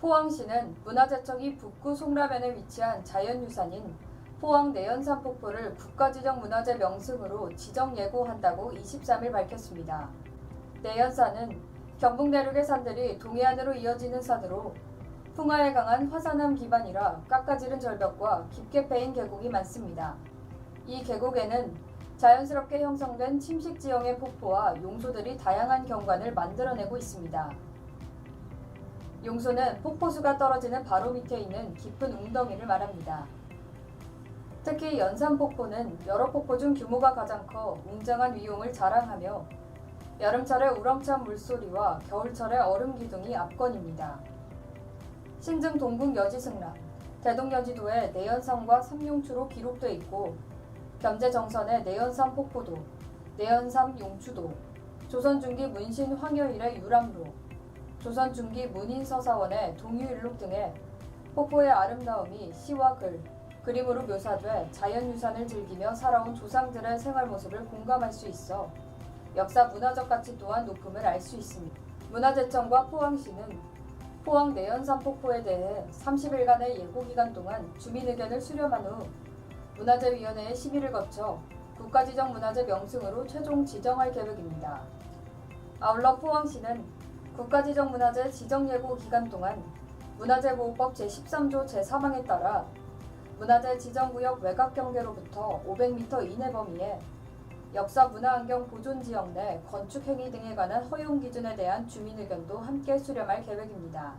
포항시는 문화재청이 북구 송라면에 위치한 자연유산인 포항 내연산 폭포를 국가지정 문화재 명승으로 지정 예고한다고 23일 밝혔습니다. 내연산은 경북 내륙의 산들이 동해안으로 이어지는 산으로 풍화에 강한 화산암 기반이라 깎아지른 절벽과 깊게 패인 계곡이 많습니다. 이 계곡에는 자연스럽게 형성된 침식 지형의 폭포와 용소들이 다양한 경관을 만들어내고 있습니다. 용소는 폭포수가 떨어지는 바로 밑에 있는 깊은 웅덩이를 말합니다. 특히 연산폭포는 여러 폭포 중 규모가 가장 커 웅장한 위용을 자랑하며 여름철의 우렁찬 물소리와 겨울철의 얼음 기둥이 압권입니다. 신증 동북 여지승람, 대동여지도의 내연산과 삼용추로 기록돼 있고 겸재 정선의 내연산 폭포도, 내연산 용추도, 조선 중기 문신 황여일의 유람로, 조선 중기 문인 서사원의 동유일록 등의 폭포의 아름다움이 시와 글, 그림으로 묘사돼 자연유산을 즐기며 살아온 조상들의 생활 모습을 공감할 수 있어 역사 문화적 가치 또한 높음을 알 수 있습니다. 문화재청과 포항시는 포항 내연산 폭포에 대해 30일간의 예고 기간 동안 주민 의견을 수렴한 후 문화재위원회의 심의를 거쳐 국가지정 문화재 명승으로 최종 지정할 계획입니다. 아울러 포항시는 국가지정 문화재 지정 예고 기간 동안 문화재보호법 제13조 제3항에 따라 문화재 지정구역 외곽 경계로부터 500m 이내 범위에 역사 문화환경 보존 지역 내 건축 행위 등에 관한 허용 기준에 대한 주민 의견도 함께 수렴할 계획입니다.